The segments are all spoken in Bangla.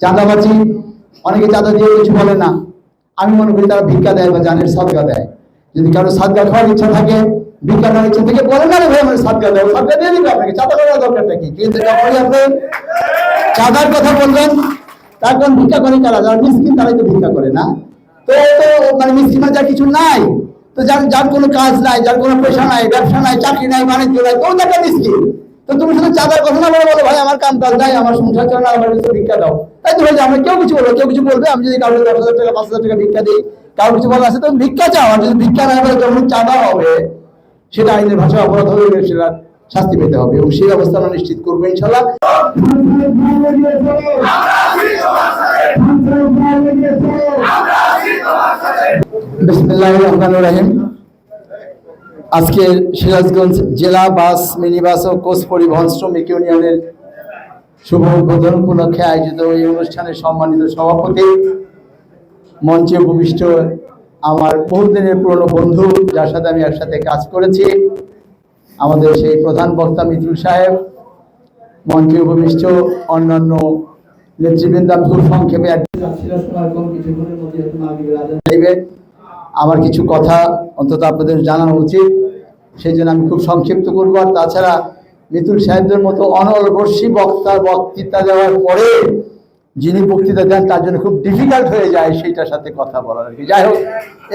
চাঁদাবাজি, অনেকে চাঁদা দিয়ে কিছু বলে না। আমি মনে করি তারা ভিক্ষা দেয় বা জানের সদকা দেয়। যদি কারও সাদগা খাওয়ার ইচ্ছা থাকে, ভিক্ষা করার ইচ্ছা থেকে, বলে না ভাই আমার সাদগা দেয় সাদগা দিয়ে দিবে আপনাকে। চাঁদা করার দরকারটা কি? কিন্তু চাঁদার কথা বলবেন তার কারণ ভিক্ষা করে কারা? যারা মিসকিন, তারাই তো ভিক্ষা করে না। তো তো মানে মিসকিন যা কিছু নাই, তো যার যার কোনো কাজ নাই, যার কোনো পেশা নাই, ব্যবসা নাই, চাকরি নাই, বাণিজ্য নাই তো দেখা মিসকিন? তো তুমি শুধু চাঁদার কথা না বলে বলো, ভাই, আমার কাম কাজ নাই, আমার সংসার চলে না, আমার কিছু ভিক্ষা দাও। তাই তো ভাই আমরা কেউ কিছু বলব কেউ কিছু বলবে, আমি যদি কাউকে দশ হাজার টাকা, পাঁচ হাজার টাকা ভিক্ষা দিই, কারও কিছু বলার আছে তো ভিক্ষা চাও, আর যদি ভিক্ষা না করে যখন চাঁদা হবে। সেটা আইনের ভাষায় অপরাধ হবে সেটা শাস্তি পেতে হবে এবং সেই অবস্থা আমরা নিশ্চিত করব, ইনশাল্লাহ। বিসমিল্লাহির রহমানির রহিম। আজকে সিরাজগঞ্জ জেলা বাস মিনি বাস ও কোচ পরিবহন শ্রমিক ইউনিয়নের শুভ উদ্বোধন উপলক্ষে আয়োজিত এই অনুষ্ঠানের সম্মানিত সভাপতি মঞ্চে উপবিষ্ট আমার বহুদিনের পুরনো বন্ধু যার সাথে আমি একসাথে কাজ করেছি আমাদের সেই প্রধান বক্তা মিত্রুল সাহেব মঞ্চে উপবিষ্ট অন্যান্য নেতৃবৃন্দ আমি খুব সংক্ষেপে আমার কিছু কথা অন্তত আপনাদের জানানো উচিত। সেই জন্য আমি খুব সংক্ষিপ্ত করব। আর তাছাড়া মিতুল সাহেবদের মতো অনলবর্ষী বক্তার বক্তৃতা দেওয়ার পরে যিনি বক্তৃতা দেন, তার জন্য খুব ডিফিকাল্ট হয়ে যায় সেইটার সাথে কথা বলার আর কি। যাই হোক,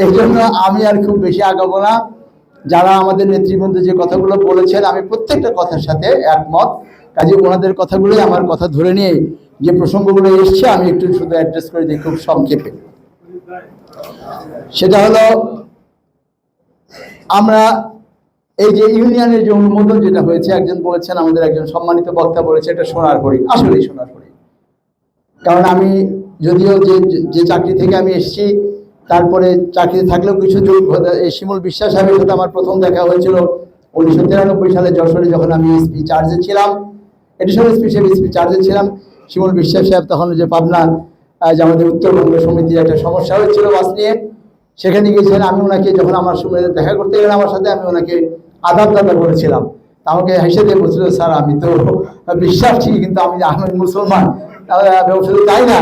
এই জন্য আমি আর খুব বেশি আগাবো না। যারা আমাদের নেতৃবৃন্দ যে কথাগুলো বলেছেন, আমি প্রত্যেকটা কথার সাথে একমত। কাজে ওনাদের কথাগুলোই আমার কথা ধরে নিয়ে যে প্রসঙ্গগুলো এসছে, আমি একটু শুধু অ্যাড্রেস করে দিই খুব সংক্ষেপে। সেটা হলো, আমরা এই যে ইউনিয়নের যে অনুমোদন যেটা হয়েছে একজন বলেছেন আমাদের একজন সম্মানিত বক্তা বলেছে এটা সোনার করি আসলেই সোনার করি কারণ আমি যদিও যে যে চাকরি থেকে আমি এসেছি তারপরে চাকরিতে থাকলেও কিছু যোগ শিমুল বিশ্বাস সাহেবের সাথে আমার প্রথম দেখা হয়েছিল উনিশশো তিরানব্বই সালে যশোরে যখন আমি এসপি চার্জে ছিলাম। এডিশনাল এসপি সাহেব এসপি চার্জে ছিলাম। শিমুল বিশ্বাস সাহেব তখন যে পাবনা আহ, যে আমাদের উত্তরবঙ্গ সমিতির একটা সমস্যা হয়েছিল বাস নিয়ে সেখানে গিয়েছিলেন। আমি ওনাকে যখন আমার সঙ্গে দেখা করতে গেলেন আমার সাথে আমি ওনাকে দাদা বলেছিলাম তা আমাকে হেসে দিয়ে বলছিল স্যার আমি তো বিশ্বাস কিন্তু আমি আমি মুসলমান শুধু তাই না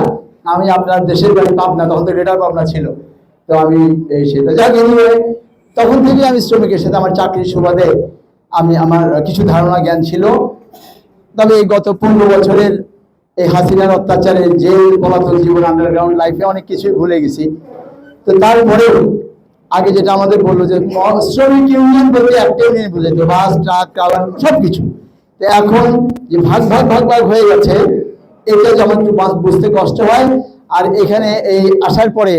আমি আপনার দেশের বাড়ি পাবনা তখন তো রেটার পাবনা ছিল। তো আমি এই সেটা যাক anyway, তখন থেকে আমি শ্রমিকের সাথে আমার চাকরির সুবাদে আমি আমার কিছু ধারণা জ্ঞান ছিল। তবে এই গত পনেরো বছরের এই হাসিনার অত্যাচারে জেল পলাতক জীবন আন্ডারগ্রাউন্ড লাইফে অনেক কিছুই ভুলে গেছি। তো তারপরেও আগে যেটা আমাদের বলল যে শ্রমিক ইউনিয়ন বলতে একটা ইউনিয়ন বুঝাইতো বাস, ট্রাক কালার সব কিছু তো এখন যে ভাগ ভাগ ভাগ ভাগ হয়ে গেছে, এটা যেমন একটু বাস বুঝতে কষ্ট হয়, আর এখানে এই আসার পরে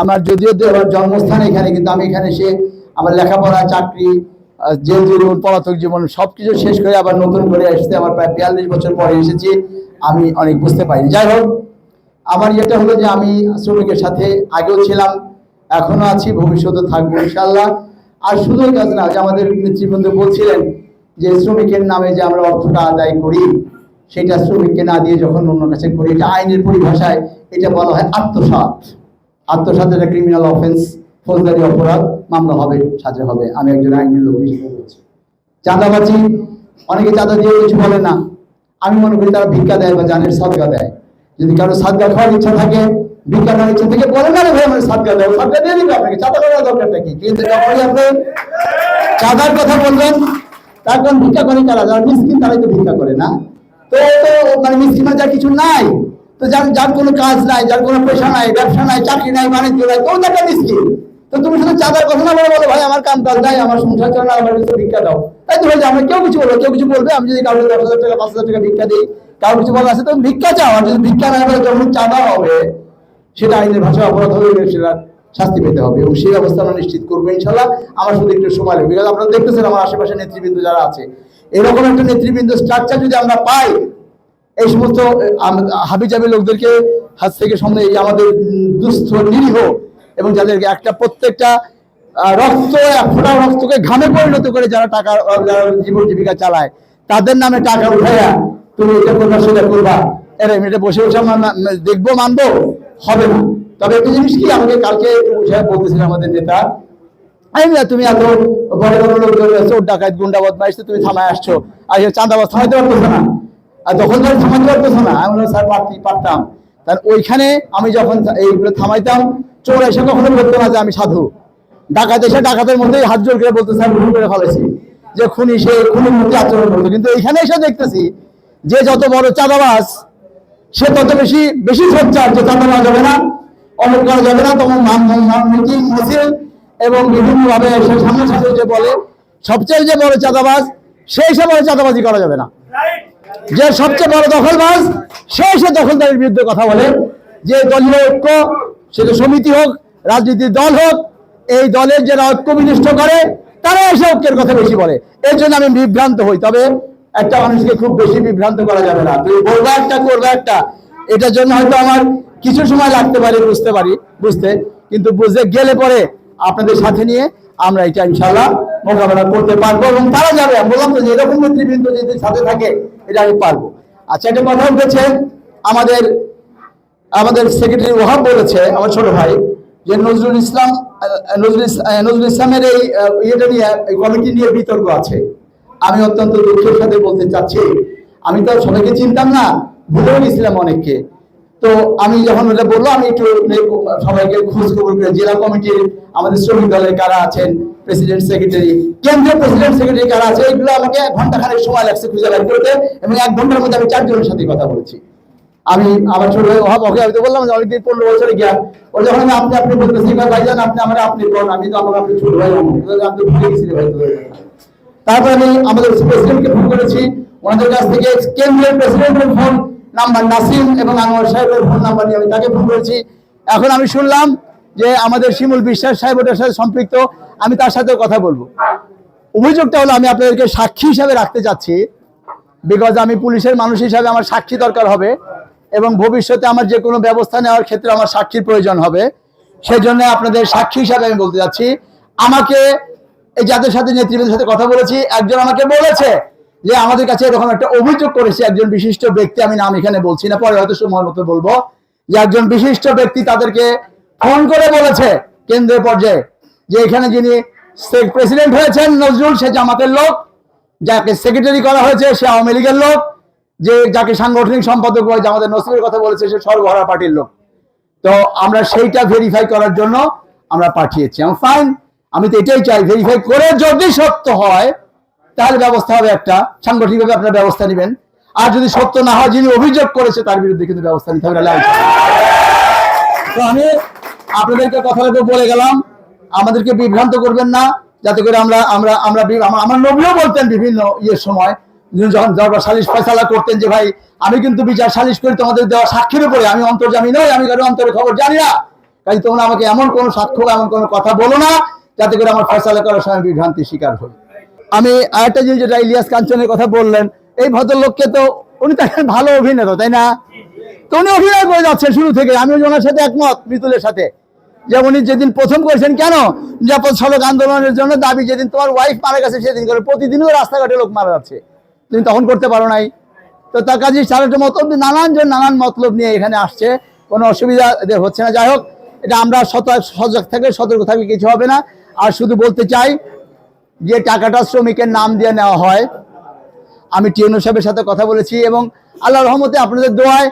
আমার যদিও আমার জন্মস্থান এখানে, কিন্তু আমি এখানে এসে আমার লেখাপড়া, চাকরি জেল জীবন, পলাতক জীবন সব কিছু শেষ করে আবার নতুন করে এসেছে। আমার প্রায় বিয়াল্লিশ বছর পরে এসেছি, আমি অনেক বুঝতে পারিনি। যাই হোক, আমার যেটা হলো যে আমি শ্রমিকের সাথে আগেও ছিলাম এখনও আছি, ভবিষ্যতে থাকব ইনশাল্লাহ আর শুধু কাজ না, যে আমাদের নেতৃবৃন্দ বলছিলেন যে শ্রমিকের নামে যে আমরা অর্থটা আদায় করি, সেটা শ্রমিককে না দিয়ে যখন অন্য কাছে করি, এটা আইনের পরিভাষায় এটা বলা হয় আত্মসাৎ। আত্মসাৎ একটা ক্রিমিনাল অফেন্স ফৌজদারি অপরাধ, মামলা হবে, সাজা হবে। আমি একজন আইনের লোক হিসেবে বলছি। চাঁদাবাজি, অনেকে চাঁদা দিয়ে কিছু বলে না। আমি মনে করি তারা ভিক্ষা দেয় বা জানের সদকা দেয়। যদি কারও সাদগা খাওয়ার ইচ্ছা থাকে ভিক্ষা করার থেকে বলে না ভাই আমার সাদগা দেয় সাদগা দিয়ে দিবে আপনাকে, চাঁদা করার দরকারটা কি? কিন্তু যখনই আপনি চাঁদার কথা বলবেন তার কারণ ভিক্ষা করে কারা? যারা মিসকিন, তারাই তো ভিক্ষা করে না। তো তো মানে মিসকিনের যা কিছু নাই, তো যার যার কোনো কাজ নাই, যার কোনো পেশা নাই, ব্যবসা নাই, চাকরি নাই, বাণিজ্য নাই, তো দেখা মিসকিন। তো তুমি শুধু চাঁদার কথা না বলে বলো, ভাই, আমার কাম কাজ নাই, আমার সংসার চলে না, আমার কিছু ভিক্ষা দাও। তাই তো ভাই আমরা কেউ কিছু বলব কেউ কিছু বলবে, আমি যদি কাউকে দশ হাজার টাকা, পাঁচ হাজার টাকা ভিক্ষা দিই, কারও কিছু বলার আছে, তো ভিক্ষা চাও, আর যদি ভিক্ষা না করে, তখন চাঁদা হবে। সেটা আইনের ভাষায় অপরাধ হবে সেটা শাস্তি পেতে হবে এবং সেই ব্যবস্থা আমরা নিশ্চিত করব ইনশাল্লাহ। আমার শুধু একটু সময় লাগবে। বিকজ আপনারা দেখতেছেন আমার আশেপাশে নেতৃবৃন্দ যারা আছে, এরকম একটা নেতৃবৃন্দ স্ট্রাকচার যদি আমরা পাই, এই সমস্ত হাবিজাবি লোকদেরকে হাত থেকে সামনে এই আমাদের দুস্থ, নিরীহ এবং যাদেরকে একটা প্রত্যেকটা রক্ত, ফোঁটা রক্তকে ঘামে পরিণত করে যারা টাকা যারা জীবন জীবিকা চালায়, তাদের নামে টাকা উঠাইয়া তুমি এটা করবা। সেটা করবা এটা বসে বসে আমরা দেখব, মানবো। হবে না। তবে একটা জিনিস কি, আমাকে কালকে একটু বলতেছিলেন আমাদের নেতা তুমি এত বড় বড় লোক চোর ডাকাত, গুন্ডা, বদমাইশ, তুমি থামায় আসছো। আর এই চাঁদাবাজ, থামাইতে পারতেছো না। আর দখলদার থামাইতে পারতেছো না, আমি স্যার, পারতি, পারতাম। তার ওইখানে আমি যখন এইগুলো থামাইতাম, চোর এসে কখনো বলতো না যে আমি সাধু। ডাকাত এসে ডাকাতের মধ্যেই হাত জোর করে বলতে, স্যার, ভুল করে ফেলেছি। যে খুনি সে, খুনির মধ্যে আচরণ করতো। কিন্তু এখানে এসে দেখতেছি যে যত বড় চাঁদাবাজ সে তত বেশি বেশি সোচ্চার যে চাঁদা নেওয়া যাবে না অনেক করা যাবে না। তখন মিটিং মিছিল এবং বিভিন্ন ভাবে সে সামনে সামনে যে বলে, সবচেয়ে যে বড় চাঁদাবাজ, সেই সে বড় চাঁদাবাজি করা যাবে না। যে সবচেয়ে বড় দখলবাজ, সে সে দখলদারের বিরুদ্ধে কথা বলে। যে দলীয় ঐক্য সেটা সমিতি হোক, রাজনীতির দল হোক, এই দলের যারা ঐক্য বিনিষ্ট করে তারা এসে ঐক্যের কথা বেশি বলে। এর জন্য আমি বিভ্রান্ত হই। তবে একটা মানুষকে খুব বেশি বিভ্রান্ত করা যাবে না। তুমি বলবা একটা, করবে একটা। এটার জন্য হয়তো আমার কিছু সময় লাগতে পারে, বুঝতে পারি, বুঝতে। কিন্তু বুঝতে গেলে পরে আপনাদের সাথে নিয়ে আমরা এটা ইনশাল্লাহ মোকাবেলা করতে পারব এবং তারা যাবে। বললাম তো যে এরকম নেতৃবৃন্দ যদি সাথে থাকে, এটা আমি পারব। আচ্ছা একটা কথা উঠেছে, আমাদের আমাদের সেক্রেটারি ওহাব বলেছে, আমার ছোট ভাই, যে নজরুল ইসলাম নজরুল ইসলামের এই ইয়েটা নিয়ে কমিটি নিয়ে বিতর্ক আছে। আমি অত্যন্ত দুঃখের সাথে বলতে চাচ্ছি, আমি তো সবাইকে চিনতাম না, ভুলেও গেছিলাম অনেককে। তো আমি যখন ওটা বলল আমি একটু সবাইকে খোঁজ খবর করে, জেলা কমিটির আমাদের শ্রমিক দলের কারা আছেন, প্রেসিডেন্ট সেক্রেটারি, কেন্দ্রীয় প্রেসিডেন্ট সেক্রেটারি কারা আছে, এগুলো আমাকে এক ঘণ্টা খানেক সময় লাগছে খুঁজে বের করতে এবং এক ঘণ্টার মধ্যে আমি চারজনের সাথে কথা বলেছি। আমি আমার ছোট ওহাব ওকে আমি তো বললাম যে অনেকদিন পনেরো বছরে গিয়া ও যখন আমি আপনি আপনি বলতেছি ভাই, ভাইজান, আপনি আমার, আপনি কোন আমি তো আমার আপনি ছোট ভাই, আমি তো ভুলে গেছি ভাই। তারপর আমি আমাদের প্রেসিডেন্টকে ফোন করেছি। ওনাদের কাছ থেকে কেন্দ্রের প্রেসিডেন্টের ফোন নাম্বার নাসিম এবং আনোয়ার সাহেবের ফোন নাম্বার নিয়ে আমি তাকে ফোন করেছি। এখন আমি শুনলাম যে আমাদের শিমুল বিশ্বাস সাহেব ওটার সাথে সম্পৃক্ত। আমি তার সাথে কথা বলব। অভিযোগটা হলো, আমি আপনাদেরকে সাক্ষী হিসাবে রাখতে চাচ্ছি। বিকজ আমি পুলিশের মানুষ হিসাবে আমার সাক্ষী দরকার হবে এবং ভবিষ্যতে আমার যে কোনো ব্যবস্থা নেওয়ার ক্ষেত্রে আমার সাক্ষীর প্রয়োজন হবে। সেই জন্য আপনাদের সাক্ষী হিসাবে আমি বলতে যাচ্ছি আমাকে এই যাদের সাথে নেতৃবৃন্দের সাথে কথা বলেছি, একজন আমাকে বলেছে যে আমাদের কাছে এরকম একটা অভিযোগ করেছে একজন বিশিষ্ট ব্যক্তি, আমি নাম এখানে বলছি না, পরে হয়তো সময় মতো বলব, যে একজন বিশিষ্ট ব্যক্তি তাদেরকে ফোন করে বলেছে কেন্দ্রের পর্যায়ে, যে এখানে যিনি প্রেসিডেন্ট হয়েছেন নজরুল, সে জামাতের লোক, যাকে সেক্রেটারি করা হয়েছে সে আওয়ামী লীগের লোক, যে যাকে সাংগঠনিক সম্পাদক হয়েছে আমাদের নসিবের কথা বলেছে সে সর্বহারা পার্টির লোক। তো আমরা সেইটা ভেরিফাই করার জন্য আমরা পাঠিয়েছি। ফাইন আমি তো এটাই চাই ভেরিফাই করে যদি সত্য হয়, তাহলে ব্যবস্থা হবে একটা। সাংগঠনিকভাবে আপনারা ব্যবস্থা নেবেন। আর যদি সত্য না হয়, যিনি অভিযোগ করেছে, তার বিরুদ্ধে কিন্তু ব্যবস্থা নিতে হবে তো আমি আপনাদেরকে কথাটাকে বলে গেলাম। আমাদেরকে বিভ্রান্ত করবেন না, যাতে করে আমরা আমরা আমরা আমার- নবীও বলতেন বিভিন্ন ইয়ের সময় যখন দরবার সালিশ ফয়সালা করতেন যে, ভাই, আমি কিন্তু বিচার সালিশ করি, তোমাদের দেওয়া সাক্ষীর উপরে। আমি অন্তর্জামী নই, আমি কারও অন্তরের খবর জানি না। কাজে তোমরা আমাকে এমন কোনো সাক্ষ্য এমন কোনো কথা বলো না যাতে করে আমার ফয়সালা করার সময় বিভ্রান্তির শিকার হই। আমি আরেকটা জিনিস যেটা ইলিয়াস কাঞ্চনের কথা বললেন, এই ভদ্রলোককে তো উনি তো একটা ভালো অভিনেতা, তাই না? তো উনি অভিনয় করে যাচ্ছেন শুরু থেকে আমি ওনার সাথে একমত মৃতুলের সাথে। যে উনি যেদিন প্রথম করেছেন কেন? নিরাপদ সড়ক আন্দোলনের জন্য দাবি, যেদিন তোমার ওয়াইফ মারা গেছে, সেদিন করে প্রতিদিনও রাস্তাঘাটে লোক মারা যাচ্ছে। তুমি তখন করতে পারো নাই। তো তার কাজে সারাটা মতলব নানান জন নানান মতলব নিয়ে এখানে আসছে। কোনো অসুবিধা হচ্ছে না। যাই হোক, এটা আমরা সজাগ থেকে সতর্ক থাকলে কিছু হবে না। আর শুধু বলতে চাই যে টাকাটা শ্রমিকের নাম দিয়ে নেওয়া হয়, আমি টিএনও সাহেবের সাথে কথা বলেছি এবং আল্লাহ রহমতে আপনাদের দোয়ায়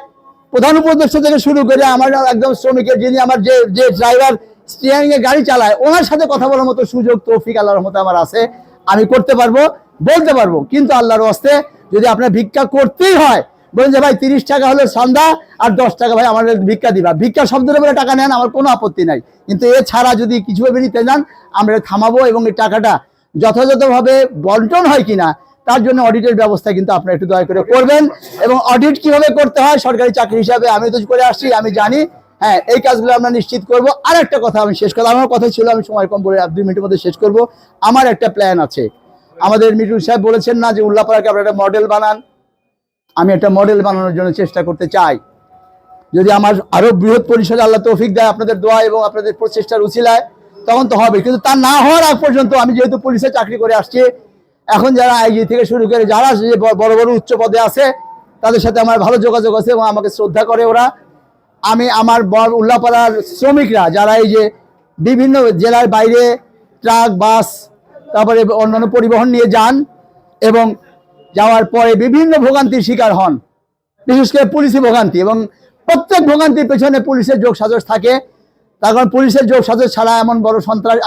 প্রধান উপদেষ্টা থেকে শুরু করে আমার একদম শ্রমিকের যিনি আমার যে যে ড্রাইভার স্টিয়ারিং এ গাড়ি চালায়, ওনার সাথে কথা বলার মতো সুযোগ, তৌফিক আল্লাহ রহমতে আমার আছে। আমি করতে পারব, বলতে পারব, কিন্তু আল্লাহর হস্তে যদি আপনার ভিক্ষা করতেই হয় বলেন যে ভাই, তিরিশ টাকা হলে সন্ধ্যা আর দশ টাকা ভাই আমাদের ভিক্ষা দিবা। ভিক্ষা শব্দের উপরে টাকা নেন, আমার কোনো আপত্তি নাই। কিন্তু এছাড়া যদি কিছুভাবে নিতে যান, আমরা থামাবো এবং এই টাকাটা যথাযথভাবে বন্টন হয় কিনা, তার জন্য অডিটের ব্যবস্থা কিন্তু আপনারা একটু দয়া করে করবেন। এবং অডিট কীভাবে করতে হয়, সরকারি চাকরি হিসাবে আমি তো করে আসছি, আমি জানি। হ্যাঁ এই কাজগুলো আমরা নিশ্চিত করব। আর একটা কথা আমি শেষ করলাম আমার কথা ছিল, আমি সময় কম বলে দুই মিনিটের মধ্যে শেষ করব। আমার একটা প্ল্যান আছে। আমাদের মিটুল সাহেব বলেছেন না যে, উল্লাপাড়াকে আপনারা একটা মডেল বানান। আমি একটা মডেল বানানোর জন্য চেষ্টা করতে চাই। যদি আমার আরও বৃহৎ পরিসরে আল্লাহ তৌফিক দেয় আপনাদের দোয়া এবং আপনাদের প্রচেষ্টার উচিলায়, তখন তো হবে। কিন্তু তা না হওয়ার আগ পর্যন্ত আমি যেহেতু পুলিশে চাকরি করে আসছি, এখন যারা আইজি থেকে শুরু করে যারা যে বড় বড় উচ্চ পদে আছে, তাদের সাথে আমার ভালো যোগাযোগ আছে এবং আমাকে শ্রদ্ধা করে ওরা। আমি আমার বর উল্লাপাড়ার শ্রমিকরা, যারা এই যে বিভিন্ন জেলার বাইরে ট্রাক, বাস, তারপরে অন্যান্য পরিবহন নিয়ে যান এবং যাওয়ার পরে বিভিন্ন ভোগান্তির শিকার হন। বিশেষ করে পুলিশি ভোগান্তি এবং প্রত্যেক ভোগান্তির পেছনে পুলিশের যোগ সাজস থাকে। তার কারণ পুলিশের যোগ সাজস ছাড়া এমন বড় সন্ত্রাস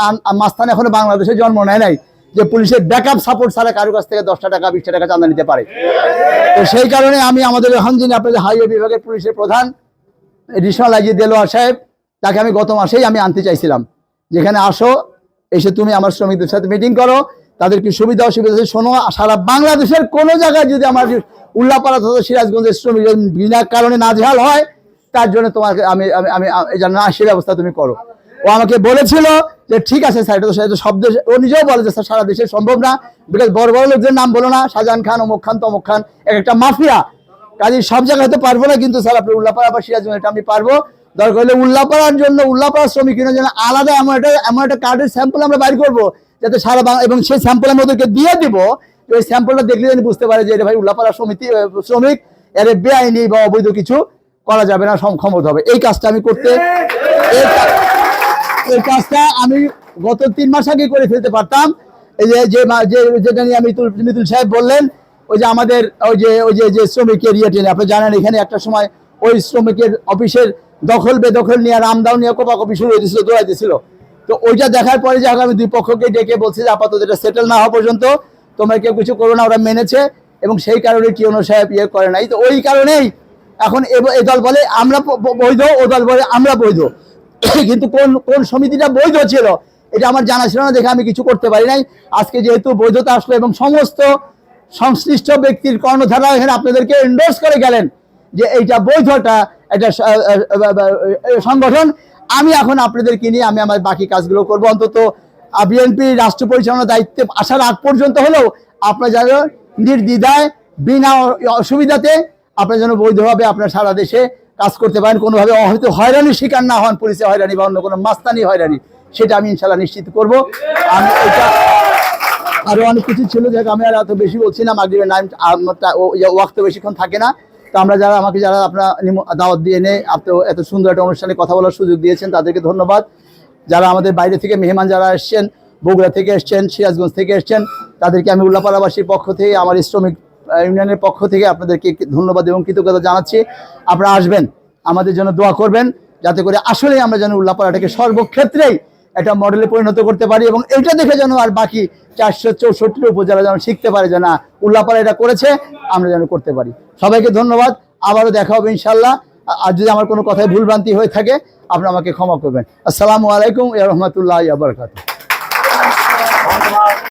মাস্তান এখনও বাংলাদেশে জন্ম নেয় নাই যে পুলিশের ব্যাকআপ সাপোর্ট ছাড়া কারও কাছ থেকে দশটা টাকা, বিশটা টাকা চাঁদা নিতে পারে। তো সেই কারণে আমি আমাদের এখন যিনি আপনাদের হাইওয়ে বিভাগের পুলিশের প্রধান এডিশনাল আইজি দেলোয়ার সাহেব, তাকে আমি গত মাসেই আমি আনতে চাইছিলাম। যেখানে আসো, এসে তুমি আমার শ্রমিকদের সাথে মিটিং করো তাদের কি সুবিধা অসুবিধা আছে, শোনো, সারা বাংলাদেশের কোনো জায়গায় যদি আমার উল্লাপাড়া তথা সিরাজগঞ্জের শ্রমিক বিনা কারণে নাজেহাল হয়, তার জন্য তোমাকে আমি আমি আমি না, সে ব্যবস্থা তুমি করো। ও আমাকে বলেছিল যে, ঠিক আছে স্যার, এটা তো সব দেশে ও নিজেও বলে যে, স্যার, সারা দেশে সম্ভব না। বিকজ বড় বড় লোকদের নাম বলো না। শাহজাহান খান, অমুক খান, তমুক খান, এক একটা মাফিয়া। কাজে সব জায়গায় হয়তো পারব না, কিন্তু স্যার আপনি উল্লাপাড়া বা সিরাজগঞ্জ, এটা আমি পারব। দরকার হলে উল্লাপাড়ার জন্য, উল্লাপাড়ার শ্রমিকের জন্য আলাদা এমন একটা এমন একটা কার্ডের স্যাম্পল আমরা বাইর করব। যাতে সারা বাংলা এবং সেই স্যাম্পল আমরা ওদেরকে দিয়ে দিব ওই স্যাম্পলটা দেখলে যেন বুঝতে পারে যে এটা ভাই উল্লাপাড়া সমিতি শ্রমিক এর বেআইনি বা অবৈধ কিছু করা যাবে না ক্ষমতা হবে। এই কাজটা আমি করতে এই কাজটা আমি গত তিন মাস আগে করে ফেলতে পারতাম। এই যে যে যেটা নিয়ে আমি মিতুল মিতুল সাহেব বললেন ওই যে আমাদের ওই যে ওই যে যে শ্রমিকের ইয়ে টেনে আপনি জানেন এখানে একটা সময় ওই শ্রমিকের অফিসের দখল বেদখল নিয়ে রামদাও নিয়ে কোপাকপি শুরু হয়েছিল দৌড়াইতেছিল। তো ওইটা দেখার পরে যে আমি দুই পক্ষকে ডেকে বলছি যে আপাতত এটা সেটেল না হওয়া পর্যন্ত তোমরা কেউ কিছু করো না, ওরা মেনেছে এবং সেই কারণে কি টিওনো সাহেব ইয়ে করে নাই। তো ওই কারণেই এখন এ- দল বলে আমরা বৈধ, ও দল বলে আমরা বৈধ। কিন্তু কোন কোন সমিতিটা বৈধ ছিল, এটা আমার জানা ছিল না, দেখে আমি কিছু করতে পারি নাই। আজকে যেহেতু বৈধতা আসলো এবং সমস্ত সংশ্লিষ্ট ব্যক্তির কর্ণধারা এখানে আপনাদেরকে এন্ডোর্স করে গেলেন যে এইটা বৈধটা একটা সংগঠন আমি এখন আপনাদেরকে নিয়ে আমি আমার বাকি কাজগুলো করব। অন্তত বিএনপি রাষ্ট্র পরিচালনার দায়িত্বে আসার আগ পর্যন্ত হলেও আপনার যেন নির্দ্বিধায়, বিনা অসুবিধাতে আপনার যেন বৈধভাবে আপনার সারা দেশে কাজ করতে পারেন। কোনোভাবে হয়তো হয়রানির শিকার না হন, পুলিশে হয়রানি বা অন্য কোনো মাস্তানি হয়রানি, সেটা আমি ইনশাল্লাহ নিশ্চিত করব। আমি এটা আরও অনেক কিছু ছিল, যাক আমি আর এত বেশি বলছি না, মাগরিবের নাইম ওয়াক্ত বেশিক্ষণ থাকে না। তো আমরা যারা, আমাকে যারা আপনার দাওয়াত দিয়ে এনে এত সুন্দর একটা অনুষ্ঠানে কথা বলার সুযোগ দিয়েছেন, তাদেরকে ধন্যবাদ। যারা আমাদের বাইরে থেকে মেহমান যারা এসছেন, বগুড়া থেকে এসছেন, সিরাজগঞ্জ থেকে এসছেন, তাদেরকে আমি উল্লাপাড়াবাসীর পক্ষ থেকে, আমার শ্রমিক ইউনিয়নের পক্ষ থেকে আপনাদেরকে ধন্যবাদ এবং কৃতজ্ঞতা জানাচ্ছি। আপনারা আসবেন, আমাদের জন্য দোয়া করবেন, যাতে করে আসলেই আমরা যেন উল্লাপাড়াটাকে সর্বক্ষেত্রেই একটা মডেলে পরিণত করতে পারি এবং এটা দেখে যেন আর বাকি চারশো চৌষট্টি উপজেলা যেন শিখতে পারে যে না, উল্লাপাড়া এটা করেছে, আমরা যেন করতে পারি। সবাইকে ধন্যবাদ, আবারও দেখা হবে ইনশাল্লাহ আর যদি আমার কোনো কথায় ভুলভ্রান্তি হয়ে থাকে, আপনি আমাকে ক্ষমা করবেন। আসসালামু আলাইকুম রহমতুল্লাহ আবরকাত